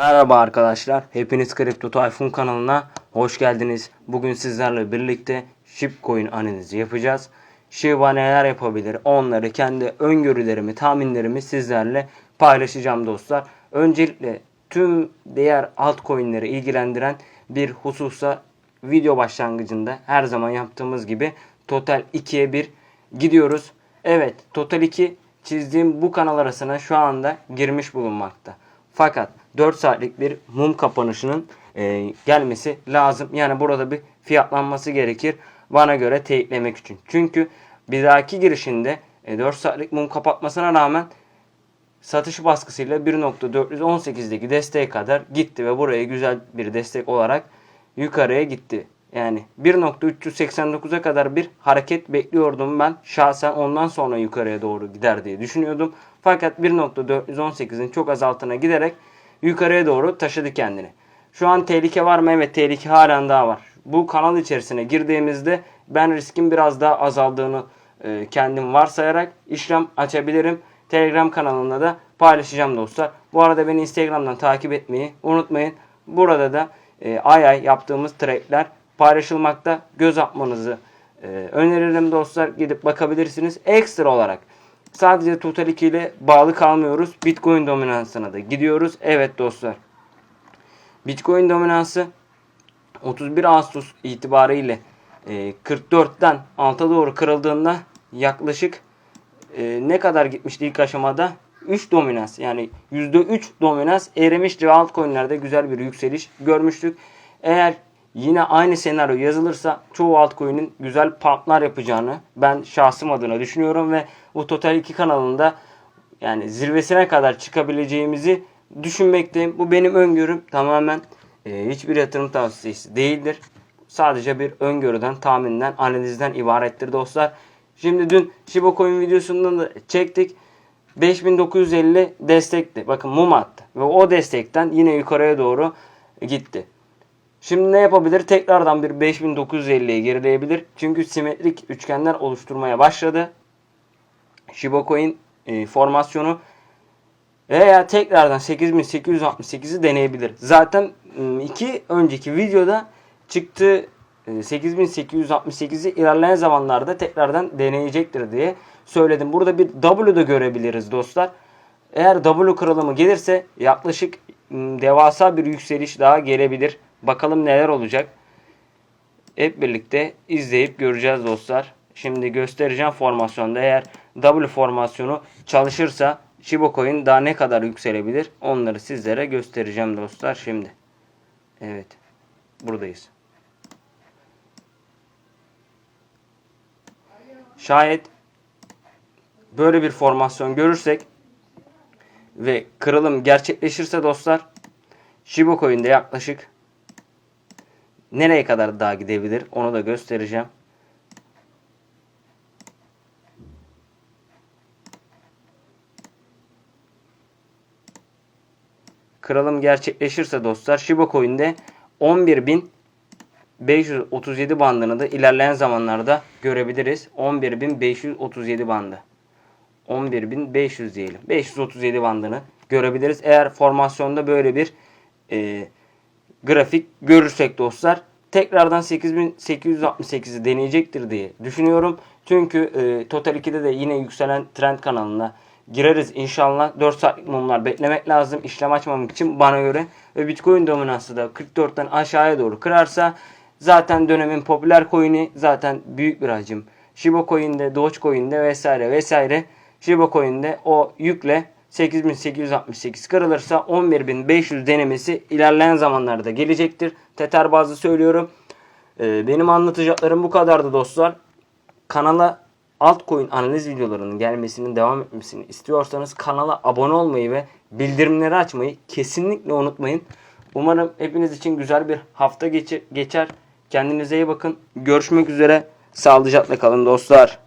Merhaba arkadaşlar. Hepiniz Kripto Tayfun kanalına hoş geldiniz. Bugün sizlerle birlikte Shipcoin analizi yapacağız. Shiba neler yapabilir? Onları kendi öngörülerimi, tahminlerimi sizlerle paylaşacağım dostlar. Öncelikle tüm diğer altcoin'leri ilgilendiren bir hususa video başlangıcında her zaman yaptığımız gibi Total 2'ye 1 gidiyoruz. Evet Total 2 çizdiğim bu kanal arasına şu anda girmiş bulunmakta. Fakat 4 saatlik bir mum kapanışının e, gelmesi lazım. Yani burada bir fiyatlanması gerekir bana göre teyitlemek için. Çünkü bir dahaki girişinde e, 4 saatlik mum kapatmasına rağmen satış baskısıyla 1.418'deki desteğe kadar gitti ve buraya güzel bir destek olarak yukarıya gitti. Yani 1.389'a kadar bir hareket bekliyordum ben. Şahsen ondan sonra yukarıya doğru gider diye düşünüyordum. Fakat 1.418'in çok az altına giderek yukarıya doğru taşıdı kendini. Şu an tehlike var mı? Evet tehlike halen daha var. Bu kanal içerisine girdiğimizde ben riskin biraz daha azaldığını e, kendim varsayarak işlem açabilirim. Telegram kanalında da paylaşacağım dostlar. Bu arada beni Instagram'dan takip etmeyi unutmayın. Burada da e, ay ay yaptığımız trade'ler paylaşılmakta. Göz atmanızı e, öneririm dostlar. Gidip bakabilirsiniz. Ekstra olarak sadece Total 2 ile bağlı kalmıyoruz. Bitcoin dominansına da gidiyoruz. Evet dostlar. Bitcoin dominansı 31 Ağustos itibariyle e, 44'ten alta doğru kırıldığında yaklaşık e, ne kadar gitmişti ilk aşamada? 3 dominans yani %3 dominans erimişti ve altcoin'lerde güzel bir yükseliş görmüştük. Eğer yine aynı senaryo yazılırsa çoğu altcoin'in güzel pumplar yapacağını ben şahsım adına düşünüyorum ve bu Total 2 kanalında yani zirvesine kadar çıkabileceğimizi düşünmekteyim. Bu benim öngörüm tamamen e, hiçbir yatırım tavsiyesi değildir. Sadece bir öngörüden, tahminden, analizden ibarettir dostlar. Şimdi dün Shiba Coin videosundan da çektik. 5950 destekti. Bakın mum attı. Ve o destekten yine yukarıya doğru gitti. Şimdi ne yapabilir? Tekrardan bir 5950'ye gerileyebilir. Çünkü simetrik üçgenler oluşturmaya başladı. Shiba Coin e, formasyonu veya tekrardan 8868'i deneyebilir. Zaten ım, iki önceki videoda çıktığı e, 8868'i ilerleyen zamanlarda tekrardan deneyecektir diye söyledim. Burada bir W da görebiliriz dostlar. Eğer W kırılımı gelirse yaklaşık devasa bir yükseliş daha gelebilir. Bakalım neler olacak. Hep birlikte izleyip göreceğiz dostlar. Şimdi göstereceğim formasyonda eğer W formasyonu çalışırsa Shiba daha ne kadar yükselebilir onları sizlere göstereceğim dostlar şimdi. Evet. Buradayız. Şayet böyle bir formasyon görürsek ve kırılım gerçekleşirse dostlar Shiba yaklaşık nereye kadar daha gidebilir onu da göstereceğim. Kırılım gerçekleşirse dostlar Shiba Coin'de 11.537 bandını da ilerleyen zamanlarda görebiliriz. 11.537 bandı. 11.500 diyelim. 537 bandını görebiliriz. Eğer formasyonda böyle bir e, grafik görürsek dostlar tekrardan 8868'i deneyecektir diye düşünüyorum. Çünkü e, Total 2'de de yine yükselen trend kanalına gireriz inşallah. 4 saatlik mumlar beklemek lazım işlem açmamak için bana göre. Ve Bitcoin dominansı da 44'ten aşağıya doğru kırarsa zaten dönemin popüler coin'i zaten büyük bir hacim. Shiba Coin'de, Dogecoin'de vesaire vesaire. Shiba Coin'de o yükle 8868 kırılırsa 11500 denemesi ilerleyen zamanlarda gelecektir. Tether bazlı söylüyorum. Ee, benim anlatacaklarım bu kadardı dostlar. Kanala altcoin analiz videolarının gelmesinin devam etmesini istiyorsanız kanala abone olmayı ve bildirimleri açmayı kesinlikle unutmayın. Umarım hepiniz için güzel bir hafta geçer. Kendinize iyi bakın. Görüşmek üzere. Sağlıcakla kalın dostlar.